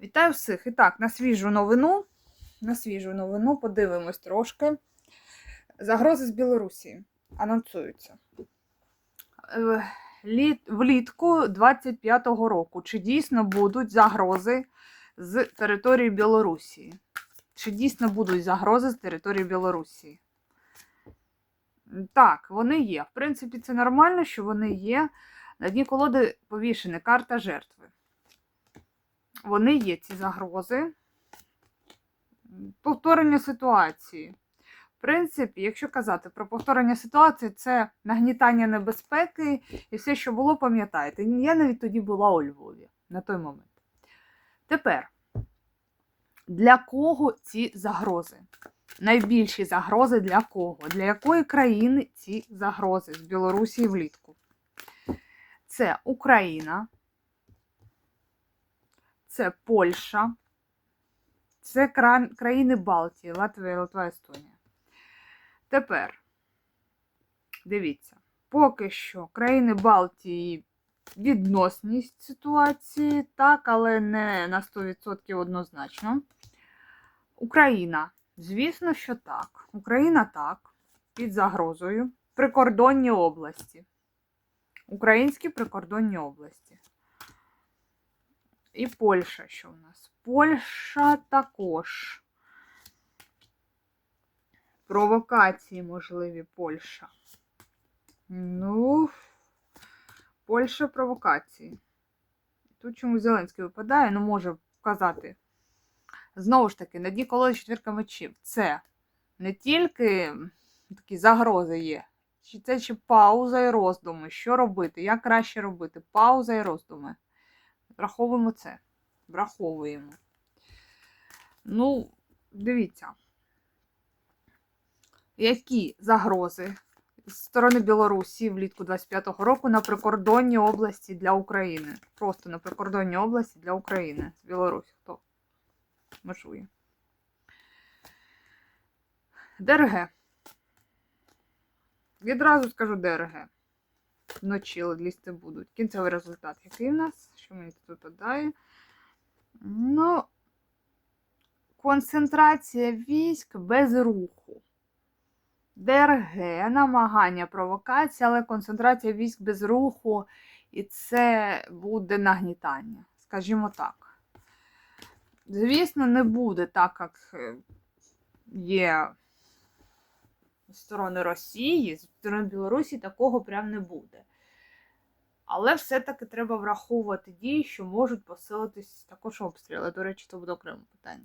Вітаю всіх! І так, на свіжу новину. На свіжу новину подивимось трошки. Загрози з Білорусі анонсуються. Е, літ- Влітку 25-го року. Чи дійсно будуть загрози з території Білорусі? Чи дійсно будуть загрози з території Білорусі? Так, вони є. В принципі, це нормально, що вони є. На дні колоди повішена карта жертви. Вони є ці загрози. Повторення ситуації. В принципі, якщо казати про повторення ситуації, це нагнітання небезпеки і все, що було, пам'ятаєте. Я навіть тоді була у Львові на той момент. Тепер, для кого ці загрози? Найбільші загрози для кого? Для якої країни ці загрози з Білорусі влітку? Це Україна, це Польща, це країни Балтії, Латвія, Литва, Естонія. Тепер, дивіться, поки що країни Балтії відносність ситуації, так, але не на 100% однозначно. Україна, звісно, що так. Україна так, під загрозою. Прикордонні області. Українські прикордонні області. І Польща, що в нас? Польща також. Провокації можливі Польща. Ну, Польща провокації. Тут чому Зеленський випадає, ну може вказати. Знову ж таки, на дні колоди четвірка мечів. Це не тільки такі загрози є. Чи це ще пауза і роздуми. Що робити? Як краще робити? Пауза і роздуми. Враховуємо це. Враховуємо. Ну, дивіться. Які загрози з сторони Білорусі влітку 25-го року на прикордонній області для України? Просто на прикордонній області для України з Білорусі. Хто межує? ДРГ. Відразу скажу ДРГ. Вночі лізти будуть. Кінцевий результат який в нас? Що мені тут випадає? Ну, концентрація військ без руху. ДРГ, намагання провокації, але концентрація військ без руху, і це буде нагнітання, скажімо так. Звісно, не буде так, як е, є сторони Росії, з сторони Білорусі такого прям не буде. Але все-таки треба враховувати дії, що можуть посилитись також обстріли. До речі, це буде окреме питання.